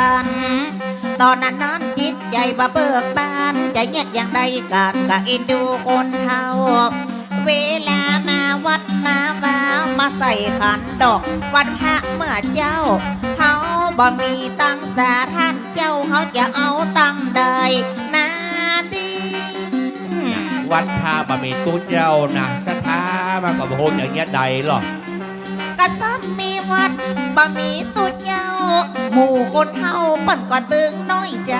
กัน ตอนนั้นนั้นจิตใจบ่เบิกบานใจแยกอย่างใดกันกะเอ็นดูคนเฮาเวลามาวัดมาวาวมาใส่ขันดอก วันพระเมื่อเจ้าเฮาบ่มีตังสาท่านเจ้าเฮาจะเอาตังใดมาดีวัดท่าบะหมี่ตู้เจ้านะสถามากับโฮมอย่างเงี้ยใดหรอ กะซับมีวัดบ่มีตุดเจ้าหมู่คนเฮาเปิ้นก็ตึงน้อยใจ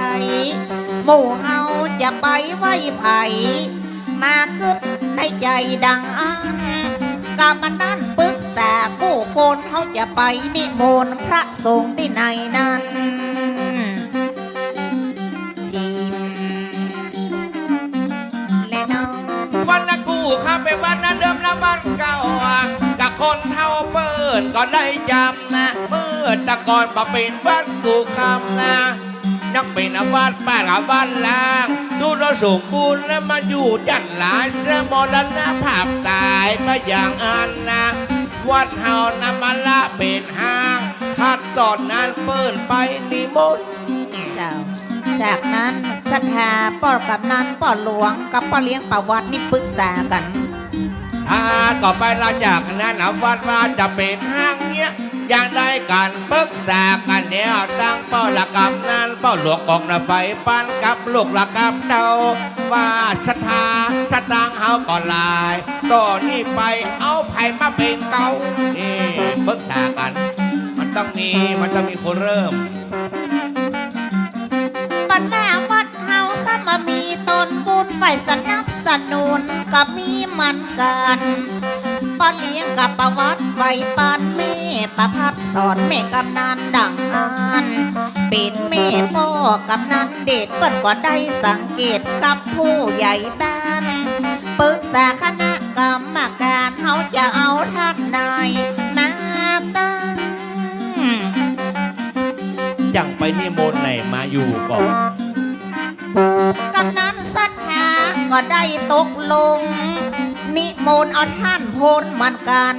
หมู่เฮาจะไปไหว้ไผมาคึดในใจดังอันกามันนั่นปึกษาผู้คนเฮาจะไปนิมนต์พระสงฆ์ที่ไหนนั้นจิมและน้องวันละกูข้าไปวันนั้นเดิมละบ้านเก่าอะกับคนเท่าเปิด ก็ได้จำนะเมื่อตะก่อนมาเป็นวัดกูคำนะยังเป็นวัดป้ากับบ้านล่างดูเราสมบูรณ์และมาอยู่จันหลายเสื้อมรณภาพตายมาอย่างอันนะวัดเฮานำมาละเป็นห้างคัดตอนนั้นเปิดไปนิมนต์เจ้าจากนั้นศรัทธาป่อกำนันป่อหลวงกับป่อเลี้ยงป่าวัดนี่ปรึกษากัน ถ้าต่อไปเราจากนั้นนะวัดว่าจะเป็นห้างเนี้ยย่างได้การปรึกษากันแล้วตั้งเป้าละกรรมนั้นเป้าหลวงกองระไฟปันกับลูกละกรรมเจ้าว่าศรัทธาสตางเฮาก่อนลายต่อนี้ไปเอาไผ่มาเป็นเก่านี่ปรึกษากัน มันต้องมีมันต้องมีคนเริ่มปัญหาวัดเฮาถ้ามามีตนบุญไปสนับ สนุนก็มีมันกันป้าเลี้ยงกับประวัติไฟปานแม่ประพัดสอนแม่กำนันดังอันเป็นแม่พ่อกำนันเด็ดเปิ้นก็ได้สังเกตกับผู้ใหญ่บ้านปรึกษาคณะกรรมการเฮาจะเอาท่านนายมาตั้งยังไปนิมนต์ไหนมาอยู่ก่อนกำนันศรัทธา ก็ได้ตกลง นิมนต์เอาท่านพลเหมือนกัน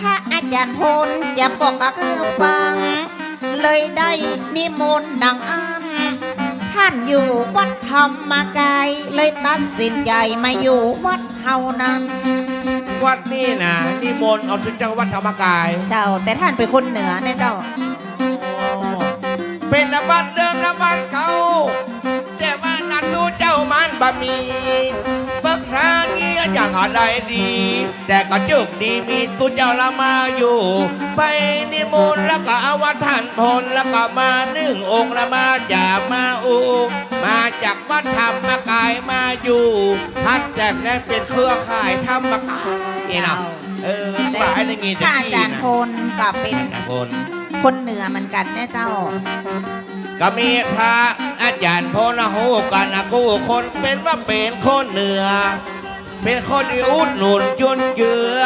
ถ้าอาจารย์พลจะบอกก็คือฟัง เลยได้นิมนต์ดังอันท่านอยู่วัดธรรมกายเลยตัดสินใจมาอยู่วัดเท่านั้น วัดนี่นะนิมนต์เอาถึงจังหวัดธรรมกาย เจ้าแต่ท่านเป็นคนเหนือเนี่ยเจ้า เป็นระบัดเดิมระบัดเก่า บะมีปรึกษาเงี้ยอย่างอะไรดี แต่ก็จุกดีมีตุเจ้าละมาอยู่ ไปนิมนต์แล้วก็อาวัดท่านพลแล้วก็มาหนึ่งองค์ละมาจากมาอูมาจากวัดธรรมกายมาอยู่ท่านจากนั้นเป็นเครือข่ายธรรมกายนี่นะเออแต่บ่ายในงี้ถ้าอาจารย์พลก็เป็นคนเหนือเหมือนกันเนี่ยเจ้า ก็มีพระอาจารย์พลหูกันนะกูคนเป็นว่าเป็นคนเหนือ เป็นคนที่อุดหนุนจุนเจือ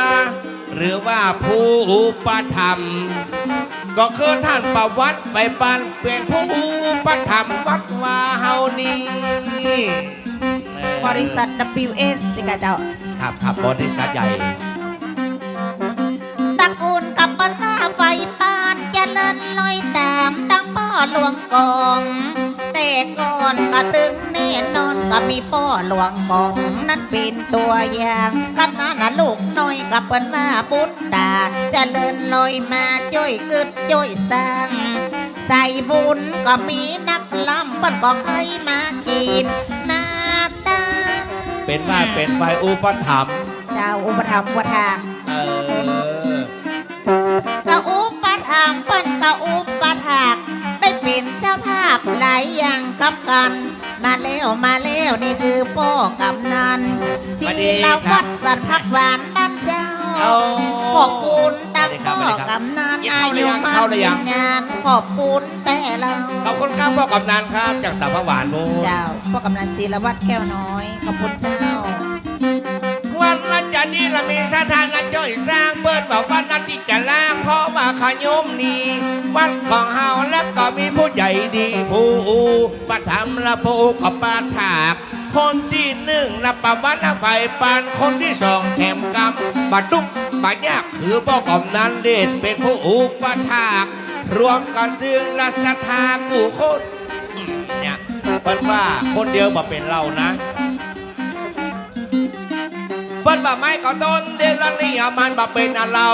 หรือว่าผู้อุปถัมภ์ก็คือท่านประวัติไฟปันเป็นผู้อุปถัมภ์วัดวาเฮานี้บริษัท WS ติกาเจ้าครับครับบริษัทใหญ่ หลวงกอง แต่ก่อนก็ตึงแน่นอนก็มีป้อหลวงกอง นั้นเป็นตัวอย่างกับนานะลูกน้อยกับเปิ้นมาปุตตาเจริญลอยมาจ้อยกึดจ้อยสร้างใส่บุญก็มีนักลำเปิ้นก็เคยมากินมาตั้งเป็นว่าเป็นไฟอุปถัมภ์เจ้าอุปถัมภ์วัฒา มาแล้วมาแล้วนี่คือพ่อกำนันจีรวัดสันพักหวานบ้านเจ้าเอาขอบคุณตั้งพ่อกำนันอายุมากมีงานขอบคุณแต่เราขอบคุณครับพ่อกำนันครับจากสามพระหวานมูเจ้าพ่อกำนันจีรวัดแก้วน้อยขอบคุณเจ้า วันนั้นจะดีละมีสถานะจ้อยสร้างเปิดบอกว่านัดที่จะล่างเพราะว่าขยมนี้วันของเฮาและก็มีผู้ใหญ่ดีผู้ประทำและผู้ขปาถากคนที่หนึ่งนับประวัติไฟปานคนที่สองแถมกำบัดดุกบัดยากคือพ่อกำนันเดชเป็นผู้อุปถากรวมกันถึงรัศธากูคนเนี่ยเปิ้นว่าคนเดียวบ่เป็นเรานะ เปิ้นว่าไม่ก็ต้นเดียวละนี่เอามันบ่เป็นอันเรา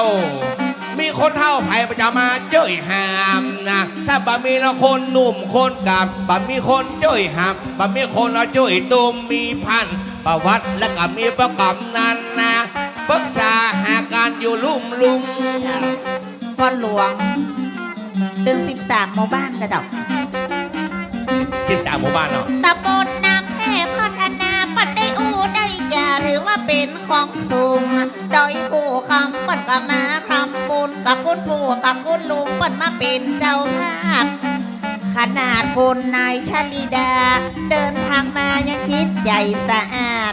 มีคนเท่าไผ่ประจะมาเจ้ยหามนะ ถ้าบ่มีละคนหนุ่มคนกับบ่มีคนเจ้ยหามบ่มีคนละเจ้ยตุมมีพันประวัติและก็มีประกอบนั้นนะปรึกษาหาการอยู่ลุ่มลุมพ่อหลวงถึง13หมู่บ้านกระดอกสิบสามหมู่บ้านเนาะตำบล เป็นของสูงดอยกูคำปัดกับมาคำปุนกับคุณผู้กับคุณลุงปัดมาเป็นเจ้าภาพขนาดคนนายชลิดา เดินทางมายังคิดใหญ่สะอาด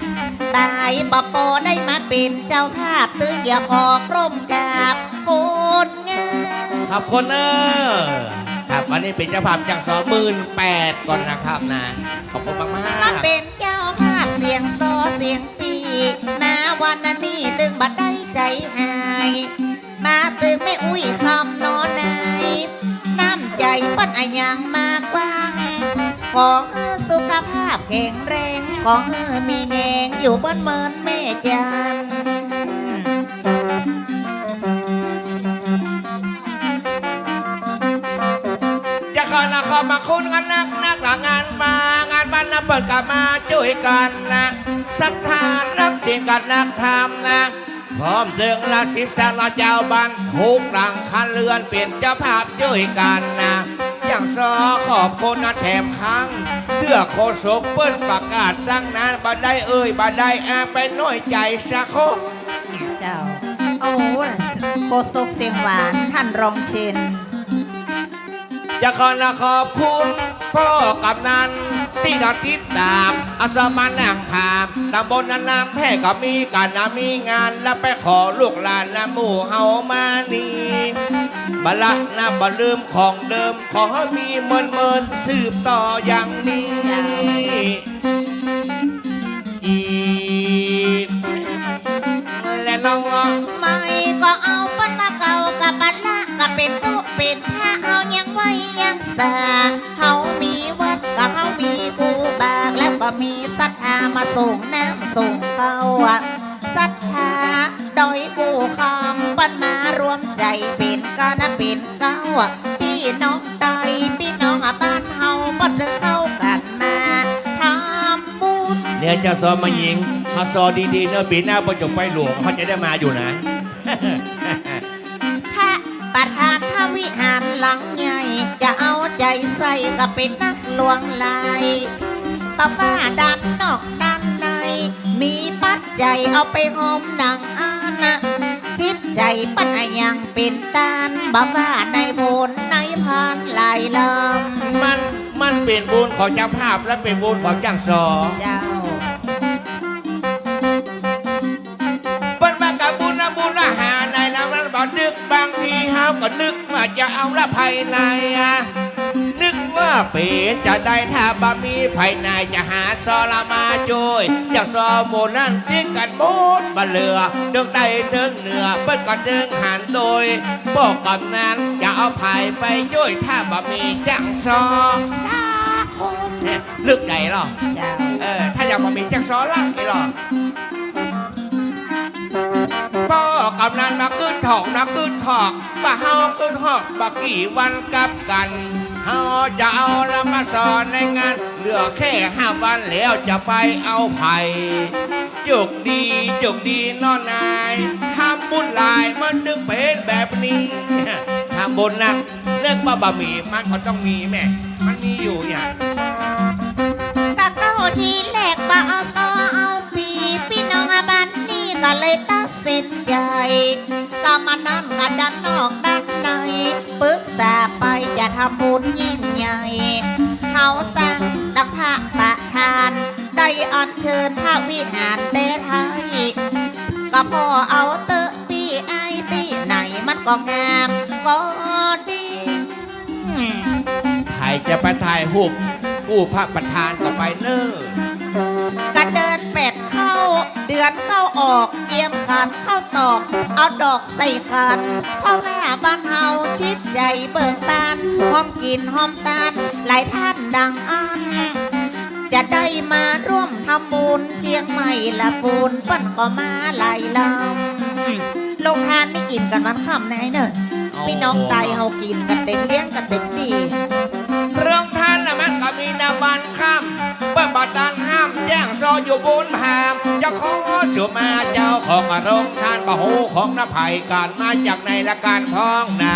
ตายปอปอได้มาเป็นเจ้าภาพตื้ออย่าขอกร่มกราบคนงามขอบคุณเนอะครับวันนี้เป็นเจ้าภาพจากสองหมื่นแปดก่อนนะครับนะ ขอบคุณมากมามาเป็นเจ้าภาพเสียงโซเสียง มาวันนั้นนี่ตึงบัดได้ใจหาย มาตึงไม่อุ้ยคำนอนนายน้ำใจปั้นอะยังมากว้าง ขอให้สุขภาพแข็งแรง ขอให้มีแงงอยู่บนเมินแม่จันจะขอนะขอมาคุณกันนักนักหลังงานมางานบ้านนะเปิดกลับมาช่วยกันนะ สักทานนักเสียงกันนักทำนะพร้อมเสียงละสิบสานละเจ้าบ้านหุกหลังคันเรือนเปลี่ยนเจ้าภาพช่วยกันนะอย่างซอขอบคนนะแถมครั้งเพื่อโคศกเปิ้นประกาศดังนั้นบัดได้เอ่ยบัดได้อาไปน้อยใจสักคนเจ้าโอ้โหโคศกเสียงหวานท่านรองเชนจะขอนะขอบคุณพ่อกับนัน ที่เราติดตามอาสมานั่งพามตำบลนั้นน้ำแพร่ก็มีการนะมีงาน แล้วไปขอลูกหลานนะหมู่เฮามานี่บละนะบลืมของเดิม ขอให้มีเมินเมินสืบต่ออย่างนี้จีและน้องไม่ก็ ส่งน้ำส่งเขาอะศรัทธาโดยกูคำปั้นมารวมใจเป็นกันนะเป็นเก้าอะพี่น้องใดพี่น้องอะบ้านเฮาปั้นจะเข้ากันมาทำบุญเนี่ยเจะซ้อมมายิงมาซอดีๆเนอะปีหน้าประจบไปหลวงเขาจะได้มาอยู่นะพระประธานพระวิหารหลังใหญ่จะเอาใจใส่กับเป็นนักลวงลายป้าป้าด้านนอกด้านใน มีปัจจัยเอาไปหอมหนังอานะจิตใจปัญญายังเป็นตานบ้าว่าในโพนในพานหลายลมันมันเป็นบุญของเจ้าภาพและเป็นบุญของจ้างซอำเจ้า เปิ้นมากับบุญนะบุญละหาในน้ำนั้นบอกนึกบางทีเฮาก็นึกว่าจะเอาละภายในอะนึกว่า เป็นจะได้ถ้าบ่มีภายในจะหาซอละมาช่วยจากซอหมู่นั่นจิ้งกันบดบะเรือเดิงใต้เดิงเหนือเปิ้นก็เดิงหันโดยบอกกำนั้นจะเอาภายไปช่วยถ้าบ่มีจังซอสาคนเนี่ยลึกใหญ่หรอเจ้าเออถ้าอยากมามีจักซอล่ะไอ้หรอพ่อกำนันมาขึ้นถอกนะขึ้นถอกบ่าเฮาขึ้นหอกบักกี่วันกลับกัน เฮาจะเอาละมาสอนในงาน เหลือแค่ห้าวันแล้วจะไปเอาไผ่จุกดีจุกดีนอนนายทำบุญหลายมันดึงเป็นแบบนี้ทำบุญนะเรื่องว่าบะหมี่มันก็ต้องมีแม่ มันมีอยู่อย่างกะเก้าทีแรกบ่เอาซอเอาปีพี่น้องอาบ้านนี่ก็เลยตัดสินใจก็มานั่นกันด้านนอกด้าน ปรึกษาไปจะทำบุญยิ่งใหญ่เฮาสั่งดังพระประธาน ได้อัญเชิญพระวิหารแต่ไทยก็พอเอาเตอะปีไอตีไหนมันก็งามก็ดีใครจะไปถ่ายรูปกู้พระประธานก็ไปเนอะก็เดินเป็ด เข้าเดือนเข้าออกเตรียมขันเข้าตอก เอาดอกใส่ขันเพราะว่าบ้านเฮาจิตใจเบิกบานหอมกินหอมตาลหลายท่านดังอันจะได้มาร่วมทำบุญเชียงใหม่ละปูนเปิ้นก็มาหลายลำลงทานนี่กินกันมันค่ำไหนเนอะพี่น้องไตเฮากินกันเต็มเลี้ยงกันเต็มดีเรื่องท่านนะมันก็มีนาวันค่ำเปิด บัตรดานห้ามแจ้งซออยู่บนหามเจะขอเสือมาเจ้าของอารมณ์ทานบะหูของน้าไผ่การมาจากในละการพ้องนะ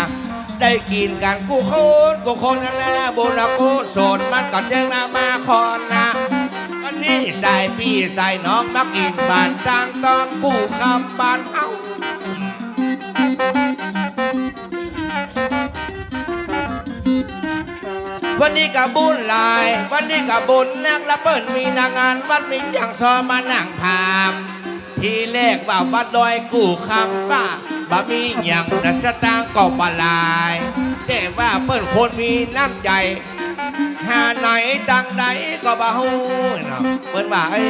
ได้กินกันกูโคนกูโคนนั่นะบุญกุศลมันก็เจ้งนามาคอนนะวันนี้ใส่พี่ใส่น้องมากินบานจางตอนกูคำบานเฮา วันนี้กับบุญหลาย วันนี้กับบุญนักละเปิ้นมีนางงานวัดมีอย่างซอมานั่งพาม ทีแรกว่าวัดดอยกู้คำป้าบ่ มีอย่างนัสตางก็บลาย แต่ว่าเปิ้นคนมีน้ำใจหาไหนตังไหนก็บ่ฮู้เนาะเปิ้นว่าเอ้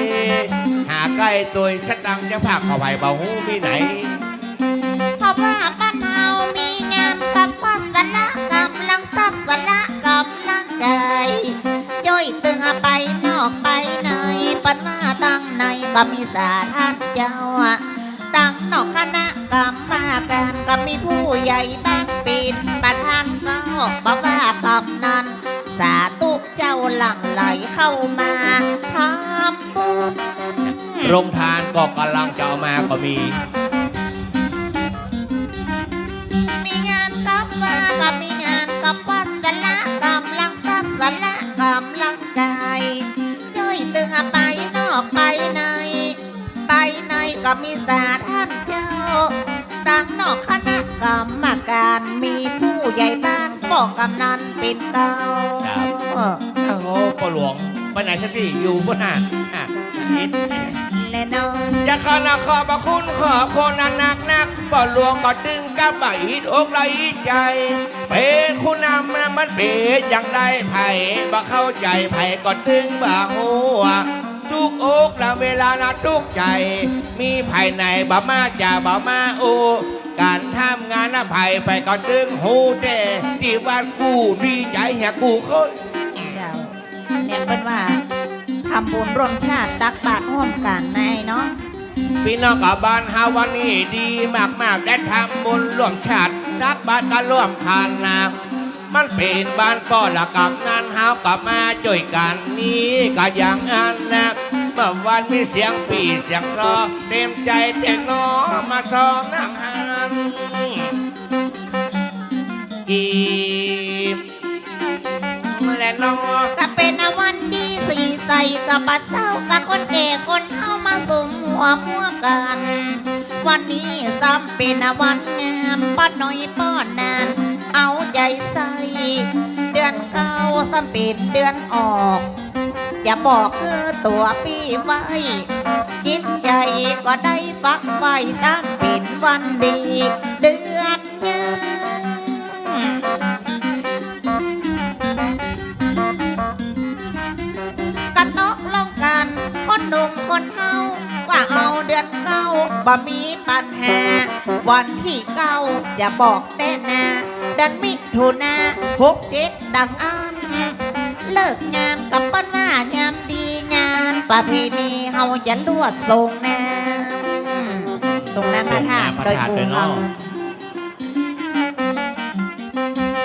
หาใกล้ตัวสตังจะพาเข้าไปบ่ฮู้มีไหนเพราะว่าบ้านเฮามีงานกับวาสนากำลังทรัพย์สละกำล ใจย่อยตึงไปนอกไปในปันมาตั้งในก็มีสาธานเจ้าตั้งนอกคณะกรรมาการก็มีผู้ใหญ่บ้านป็นประธานก็บอกว่ากำนันสาธุเจ้าหลังไหลเข้ามาทำบุญโรงทานก็กำลังจะเอามาก็มี ก็มีสาท่านเจ้าดังนอกคณะกรรมการมีผู้ใหญ่บ้านบอกกำนันเป็นเก่าครับโอ้โหปหลวงไปไหนสักที่อยู่บนหน้าอะอิดและน้องจะขอนาขอบพระคุณขอบคนนักนักนักปหลวงก็ดึงกับใอิดอกไหลใจ เป็นคุณนำมันเป็นอย่างใดไผ่บ่เข้าใจไผ่ก็ดึงบ่หัว ทุกอกและเวลานะทุกใจ มีไผ่ไหนบ่มาจะบ่มาโอการทำงานนะไผ่ไปก็ดึงหูแต่ที่วันกูดีใจแหกกูคนเจ้าเนี่ยเป็นว่าทำบุญร่วมชาติตักบาตรร่วมกันนายเนาะพี่น้องกับบ้านฮาวันนี้ดีมากๆ ได้ทำบุญร่วมชาติตักบาตรกันร่วมคานนา มันเป็นบ้านก็ละกับนั้นเฮากับมาจ่วยกันนี้ก็อย่างอันนะเมื่อวันมีเสียงปีเสียงซอเต็มใจเต็มน้อมาซองนั่งหันจีบและน้องก็เป็นวันดีสีใสกับปะเศร้ากับคนแก่คนเฮามาสมหัวมัวกันวันนี้ซ้ำเป็นวันงามป้อนน้อยป้อนนาน เอา ใจใส่เดือนเก้าซ้ำป็นเดือนออกอย่าบอกคือตัวพี่ไว้จิตใจก็ได้ฟักไว้ซ้ำป็นวันดี เดือนงามกันตกลงกัน คนหนุ่มคนเฮาว่าเอาเดือน บ่มีปัญหา วันที่เก้าจะบอกแต่นาเดือนมิถุนาหกเจ็ดดังอัน เลิกงามกับปั้นว่ายามดีงาน ประเพณีเฮาจะลวดส่งน้ำส่งน้ำพระธาตุโดยกูเฮา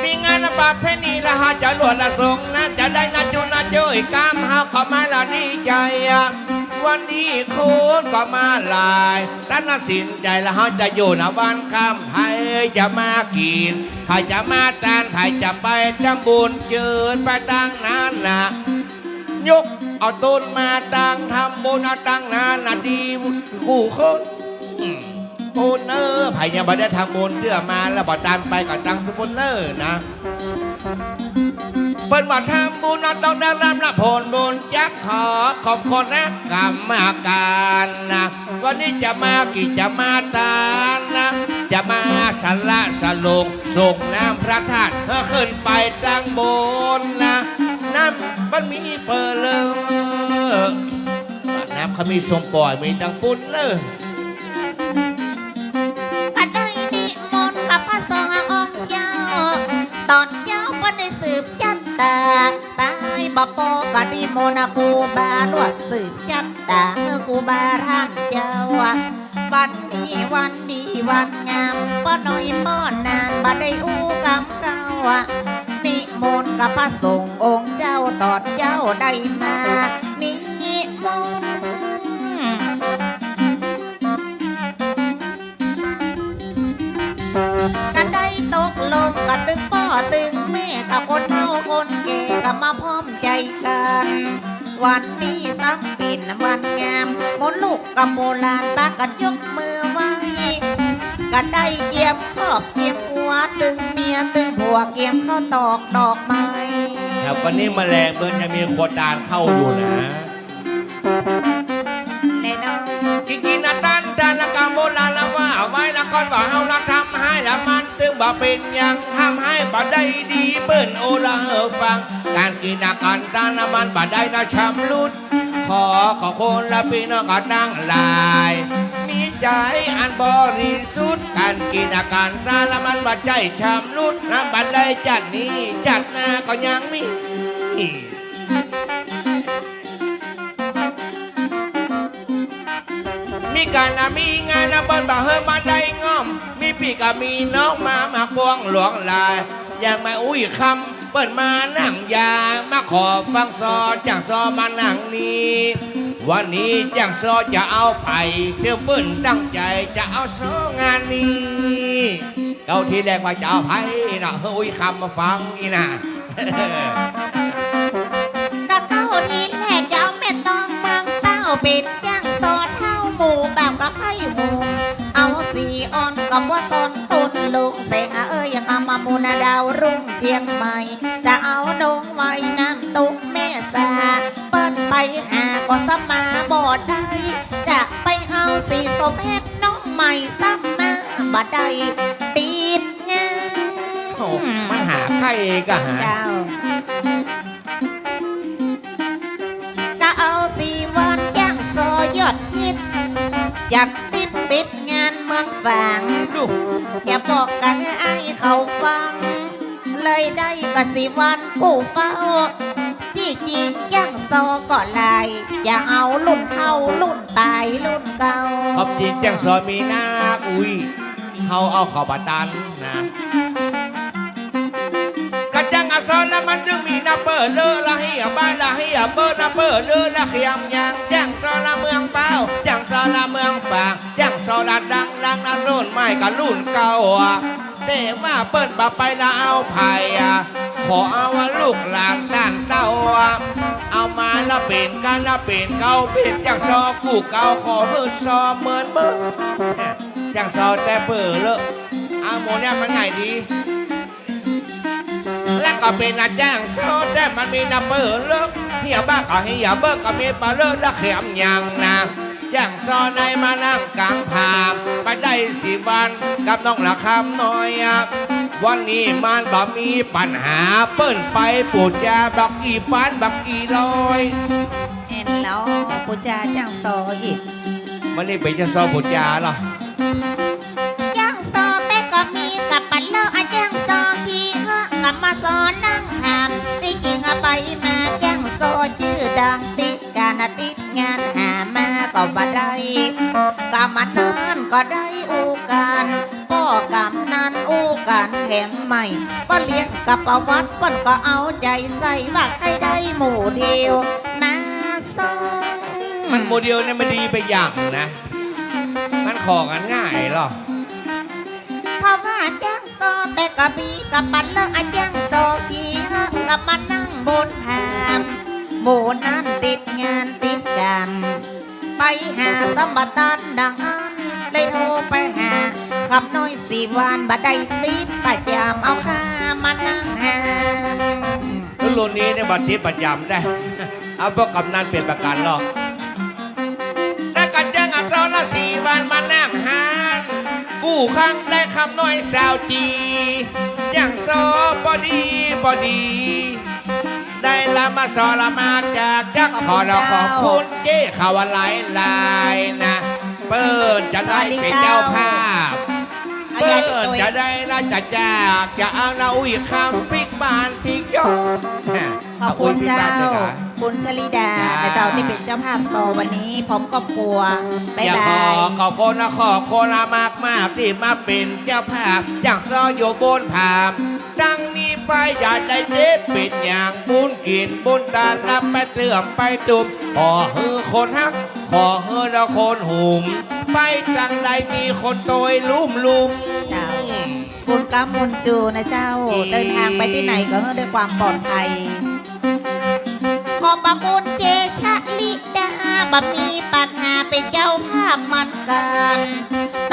มีงานประเพณีละหาจะลวดละสงนะ จะได้นาจุนาเจยกามเฮาก็มาละดีใจอะ วันนี้คุณก็มาหลายตั้นสินใจและเฮาจะอยู่นะวันคำไผจะมากินใครจะมาตานไผจะไปจำบุญเจิญไปตั้งนั้นนะยกเอาต้นมาตั้งทำบุญเอาตั้งนานนะดีกูคนอืมโอนเนอร์ไผ่ยังบ่ได้ทำบุญเพื่อมาแล้วบ่ตามไปก็ตั้งทุกคนเนอร์นะ เปิ้นว่าทำบุญเราต้องได้รับละผลบุญจักขอขอบคุณนะกรรมการนะวันนี้จะมากี่จะมาตานนะจะมาสละสลงส่งน้ำพระธาตุขึ้นไปตั้งบนนะน้ำมันมีเปิดเลยน้น้ำเขามีสมปล่อยมีตังปุ้นเลย ปอก็ดีโมนต์ครูบาลวดสืบจัตตาเอคูบาท่านเจ้าวันนี้วันดีวันงามป้อน้อยป้อนนานบ่ได้อู้กำเก้านิมนต์กับพระสงฆ์องค์เจ้าตอนเจ้าได้มานิมนต์กันได้ตกลงกับตึงพ่อตึงแม่กับคนเฒ่าคนแก่กับมาพร้อม กันวันนี้ซ้ำเป็นวันงามมนลูกกับโบราณปากันยกมือไหว้กันได้เกียมครอบเกียมหัวตึงเมียตึงผัวเกียมข้าวตอกดอกไม้แถววันนี้แมลงเบิร์นยังมีโคดานเข้าอยู่นะแน่นอนกิกินาตันจานละกรรมโบราณละว่าเอาไว้ละก่อนว่าเฮาละท บ่เป็นยังทำให้บ่ได้ดีเปิ้นโอละเฮอฟัง การกินอาการตานละมันบ่ได้นะชำรุด ขอขอคนละพี่น้องก็นั่งลาย มีใจอันบริสุทธิ์การกินอาการตานละมันบ่ใจชำรุดน้ำบันได้จัดนี้จัดหน้าก็ยังมีมีการนะมีงานนะเบิ้ลบ่เฮอมาได้ง่อม มีปีกะมีน้องมามาพวงหลวงลายอยังมาอุ้ยคำเปิ้นมานั่งยามาขอฟังซอจากซอมานั่งนี้วันนี้จากซอจะเอาไปเที่ยวเปิ้นตั้งใจจะเอาซองานนี้เก้าทีแรกว่าจะเอาไผ่นะเฮ้ยอุ้ยคำมาฟังอีน่ะก็เข้าที่แรกจะเอาแม่ต้องมืองเต้าเป็นย ชียงใหม่ จะเอาดงไว้น้ำตุกแม่สา เปิ้นไปหาก็สมาบอดได้ จะไปเอาสีสมเพชรน้องใหม่ซ้ำมาบ่ได้ติดงานโอ้มันหาใครก็หาเจ้าก็เอาสีวันย่างซอยอดฮิตจัดติดติดงานเมืองฝางลูกอย่าบอกกันไอ้เขาฟัง เลยได้กสิวันผู้เฝ้าที่จริงย่างโซก่อนลายอย่าเอารุ่นเท่ารุ่นปลายรุ่นเก่าขอบจิตจังซอมีนาอุ้ยเขาเอาขอบตันนะกะจังอาซอนแล้วมันดึงมีนาเปิดเลอละเฮียบ้านละเฮียเปิดนาเปิดเลอละเขียมยางจังซอละเมืองเป้าจังซอละเมืองฝางจังซอละดังดังนั้นรุ่นใหม่กับรุ่นเก่า อะแต่ว่าเปิ้นบาไปละเอาไผ่อะขอเอาว่าลูกหลานด้านเต้าเอามาละเป็นกันละเป็นเก่าเป็นจังซอกูเก่าขอเพื่อซอเหมือนเมื่อจังซอแต่เปิดเลอะเอาโมเนี่ยมันง่ายดีแล้วก็เป็นอาจ้างซอแต่มันมีนาเปิดเลอะเฮียบ้าก็เฮียเบิกก็มีปลาเลอะและเขียมยังนะ ย่างซอในมานั่งกลางผามไปได้สิวันกับน้องละคำน้อยอะวันนี้มันบ่มีปัญหาเปิ้นไปปวดยาบักกี่ปันบักกี่ร้อยเอ็นแล้วปูจาจังโซอีกวันนี้เป็นจะซอปวดยาเหรอย่างโซแต่ก็มีกับปันเลออะย่างโซขี้เหอะกับมาโซนั่งหามที่จริงอะไปมาย่างโซชื่อดังติดการอะติดงานหามาก็ บ่ได้กำมันนานก็ได้อูกันพ่อกำนันอูกันแข็งใหม่ป้เลี้ยงกับประวัติป้นก็เอาใจใส่ว่าใครได้หมู่เดียวมาโซมันโมเดลเนี่ยมันดีไปอย่างนะ มันขอกันง่ายเหรอเพราะว่าจ้างโซแต่ก็มีกับปันเลิกอาจ้างโซขี่ฮะกับมานั่งบนหามโบนั้น หาสมบัติตันดังอันเลยโทรไปหาขับน้อยสี่วันบัดได้ติดประจำเอาข้ามานั่งหามรุ่นนี้เนี่ยบัตรที่ประจำได้ เอาพวกกำนันเป็นประกันหรอกแต่กันแจ้งอักษรละสี่วันมานั่งหานกู้ครั้งได้คำน้อยสาวจีอย่างซอพอดีพอดี ได้ละมาสอนละมาจากจักขอเราขอบคุณเจ้ขาวหลายหลายๆนะ เปิ้นจะได้เป็นเจ้าภาพเอาเปิ้ยายไปนตัวจะได้ละจะจากจะเอาเราอีกคำปิกบานปิกยอดขอบคุณเจ้าอปิกบนด้วยนะคุณชลิดาจ้าและเจ้าที่เป็นเจ้าภาพโซวันนี้พร้อมครอบครัวบ๊ายอยากบาขอยขอบคุณนะขอบคุณนะมากมากๆที่มาเป็นเจ้าภาพอย่างซออยู่บนผามดังนี้ ไปอยากได้เจ็บเป็นอย่างบุญกินบุญตารับไปเตือมไปตุบขอเฮือคนฮัก ขอเฮือละคนหุมไปจังใดมีคนโตยลุ่มลุ่มเจ้า บุญกรรมบุญจูนะเจ้าอีเดินทางไปที่ไหนก็ด้วยความปลอดภัย ขอบพระคุณเจชะลิดาบะมีปัญหาเป็นเจ้าภาพมันกัน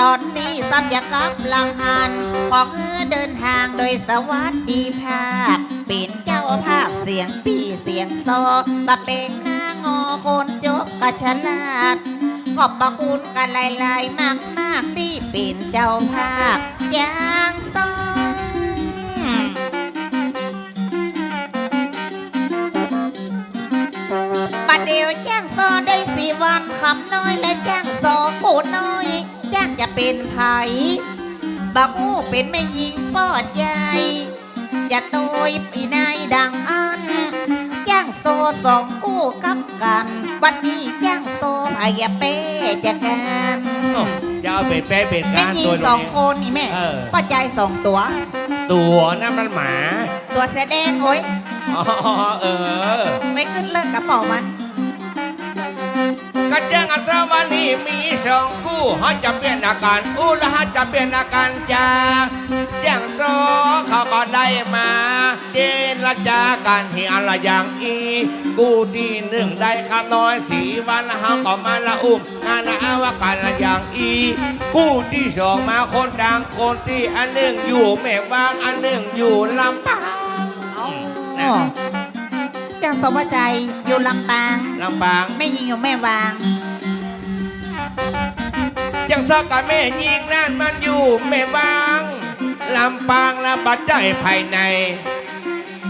ตอนนี้ซับยากับลังหัน ขอเออเดินทางโดยสวัสดีภาพ เป็นเจ้าภาพเสียงปีเสียงซอบะเป็นหน้างอคนจบกะฉลาดขอบพระคุณกันหลายๆมากๆที่เป็นเจ้าภาพอย่างสอ คำน้อยและแจ้งซอกูน้อยแจ้งจะเป็นไผบักอู้เป็นแม่หญิงปอดใหญ่จะโตยปีนายดังอันย่างโซสองกู้กับกัน วันนี้ย่างโซพายาเป้จะกันจะเอาเป็นแป้เป็นแม่การยีตัวสองคนนี่แม่เออป้าใจสองตัว ตัวนั่นมันหมาตัวแสดงโอ้ยอ๋อเออ ไม่ขึ้นเลิกกระเป๋ามัน กระแจ้งอัศวานีมีสองกู้เขาจะเปลี่ยนอาการอู้แล้วเขาจะเปลี่ยนอาการจากแจ้งโซเขาก็ได้มา เจนละจากันที่อะไรอย่างอีกู้ที่หนึ่งได้คำน้อยสีวันเขาก็มาละอุ้มงานอาวการละอย่างอีกู้ที่สองมาคนดังคนที่อันหนึ่งอยู่แม่บางอันหนึ่งอยู่ลำปาง อ๋อจ้างโซป้าใจอยู่ลำปางลำปางแม่ยิงอยู่แม่วางยังซอกกับแม่ยิงนั่นมันอยู่แม่บางลำปางละบัดใจภายใน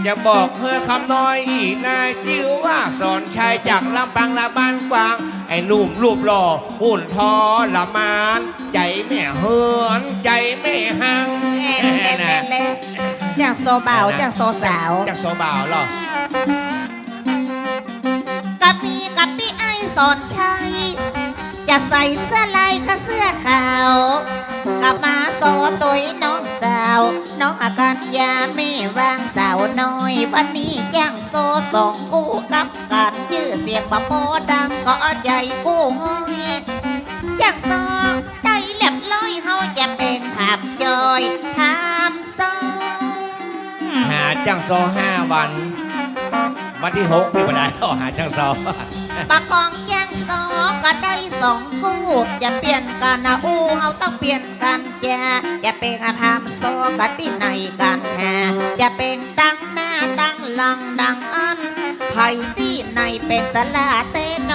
จะบอกเพื่อคำน้อยอีกนายจิ้วว่าสอนชายจากลำปางละบ้านกวาง ไอ้หนุ่มรูปหล่อหุ่นทอละมาน ใจแม่เฮือนใจแม่หังแอนแอนแอนแอนจ้างโซเบาจ้างโซสาวจากโซบ่าวเหรอ สอนชัยจะใส่เสื้อลายกับเสื้อขาวกับมาโซตุยน้องสาว น้องอาการยาไม่วางสาวน้อย วันนี้ย่างโซสองกู้กับกันชื่อเสียงบะโปดังก็ใหญ่กู้ห้อยย่างโซได้แหลมลอยเฮาจะเป็นภาพจอยทำโซหาจังโซห้าวัน วันที่หกนี่ได้หาจังโซ ปากกองย่งสองก็ได้สองคู่ อย่าเปลี่ยนกันนะอู้เฮาต้องเปลี่ยนกันจ้าอย่าเป็นอาพามโซกัที่ในกันแฮอย่าเป็นดังหน้าดังหลังดังอันไผ่ที่ในเป็นสลาเตโน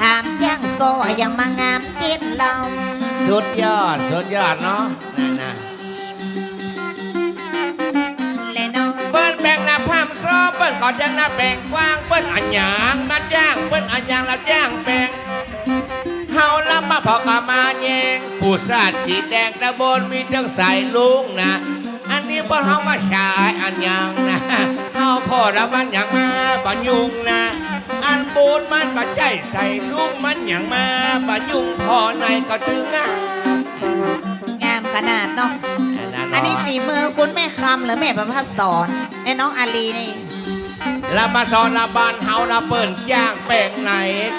ถามย่งโซยังมางามเจ็ดลำสุดยอด สุดยอดเนาะ เปิ้นก่อนจะหน้าแบ่งกว้างเปิ้นอันหยางมาจ้างเปิ้นอันหยางละจ้างแบ่งเฮาละมาพอกามาแยงผู้สาดสีแดงตะบนมีจังใส่ลุงนะ อันนี้เปิ้นเฮามาฉายอันหยางนะเฮาพ่อละมันหยังมาบ่ยุงนะ อันบูนมันบ่ใจใส่ลุงมันหยังมาบ่ยุงพ่อในก็ถึงอะงามขนาดเนาะ อันนี้ฝีมือคุณแม่คำหรือแม่ประพัดสอนไอ้น้องอาลีนี่ ละมาสอนละบานเฮาละเปิ้นจ้างแปลงไหน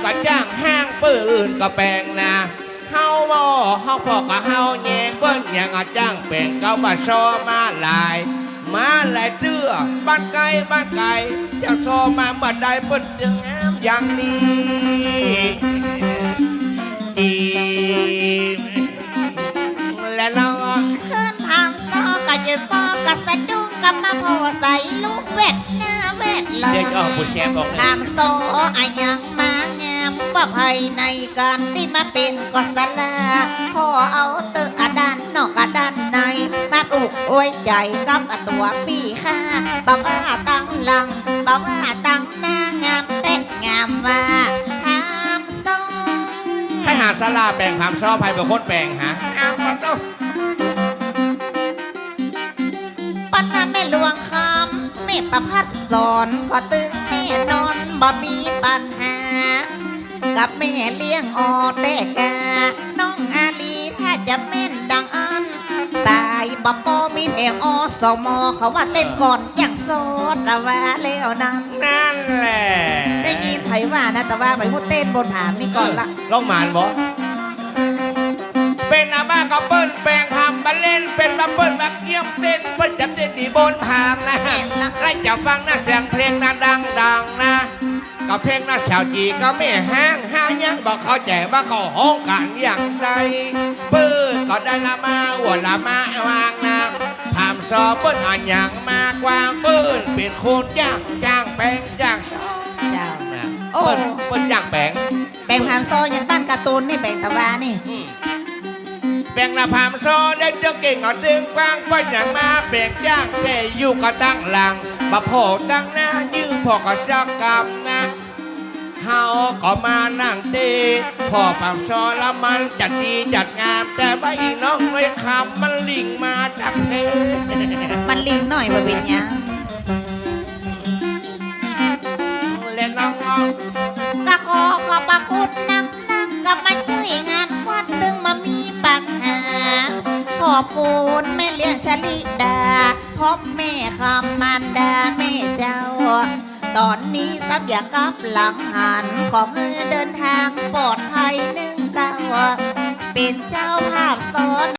ก็จ้างห้างปืนก็แปลงนะเฮาบ่เฮาพ่อก็เฮาแยงเปิ้นยังอาจ้างแปลงเก้ามาซอมาหลายมาหลายเตื้อบ้านไกลบ้านไกลจะซอมาเมื่อใดเปิ้นจึงงามอย่างนี้จีบและน้องเพื่อนพามซอกับเจปอกับสะดุ้งกับมาโพใส่ลูกเวทน้า เวทหลเดี๋ยวจะออกผู้แชมป์บอกเลยพามโซอายังมางามว่าภายในการที่มาเป็นกอสลาพอเอาเตออด้านนอกอด้านในมาปลูกอ้ยใหญ่กับตัวปีค่ะบอกว่าตั้งหลังบอกว่าตั้งหน้างามแต่งามว่าทำซ้อให้หาสลาแปลงความชอบให้เป็นคนแปลงฮะอ้าวมันต้อปัญหาแม่ลวงคำแม่ ประพัดสอนพอตึงแม่นอนบ่มีปัญหา กับแม่เลี้ยงออแต่กา น้องอาลีถ้าจะแม่นดังอัน ตายบ่ปอมีเพลงอสมอเขาว่าเต้นก่อนอย่างโซดละว่าแล้วนั้น นั่นแหละได้ยินไผว่านะแต่ว่าไปพูดเต้นบนผามนี่ก่อนละลองหมานบ่เป็นอาบ้าก็เปิ้ลแปลงทำ บันเล่นเป็นบับเปิ้ลบักเยี่ยมเต้นเปิ้ลจำเต้นดีบนผามนะเห็นละใครจะฟังนะเสียงเพลงนะดังดังๆนะก็เพลงนะสาวจีก็ไม่แห้งห้ายังบอกเขาใจว่าเขาห้องกันอย่างไรเปิ้ลก็ได้ละมาอวดละมาวางนะถามสอบเปิ้ลอ่านอย่างมากกว่าเปิ้ลเป็นคนย่างจ้างแปลงจ้างสอบเจ้านะโอ้เปิ้ลเปิ้ลจ้างแปลงแบ่งผามโซอย่างบ้านการ์ตูนนี่แบ่งตะวานี่อืมแบ่งละพามโซได้เจ้าเก่งเอาดึงกว้างก็อย่างมาแบ่งย่างแต่อยู่ก็ตั้งหลังบะโพตั้งหน้ายืนพอก็สักกรรมนะเฮาก็มานั่งเตพอพามโซละมันจัดดีจัดงาม แต่ใบน้องไม่คำมันลิงมาจากเพมันลิงหน่อยว่าเป็นหยังเล่นน้องงองก็ขอขอบพระคุณ อบคุณแม่เลี้ยงชลิดาพ่อแม่คำมันดาแม่เจ้า ตอนนี้ซับอยากับหลังหันขอเงินเดินทางปลอดภัยหนึ่งเก้าเป็นเจ้าภาพซ้อน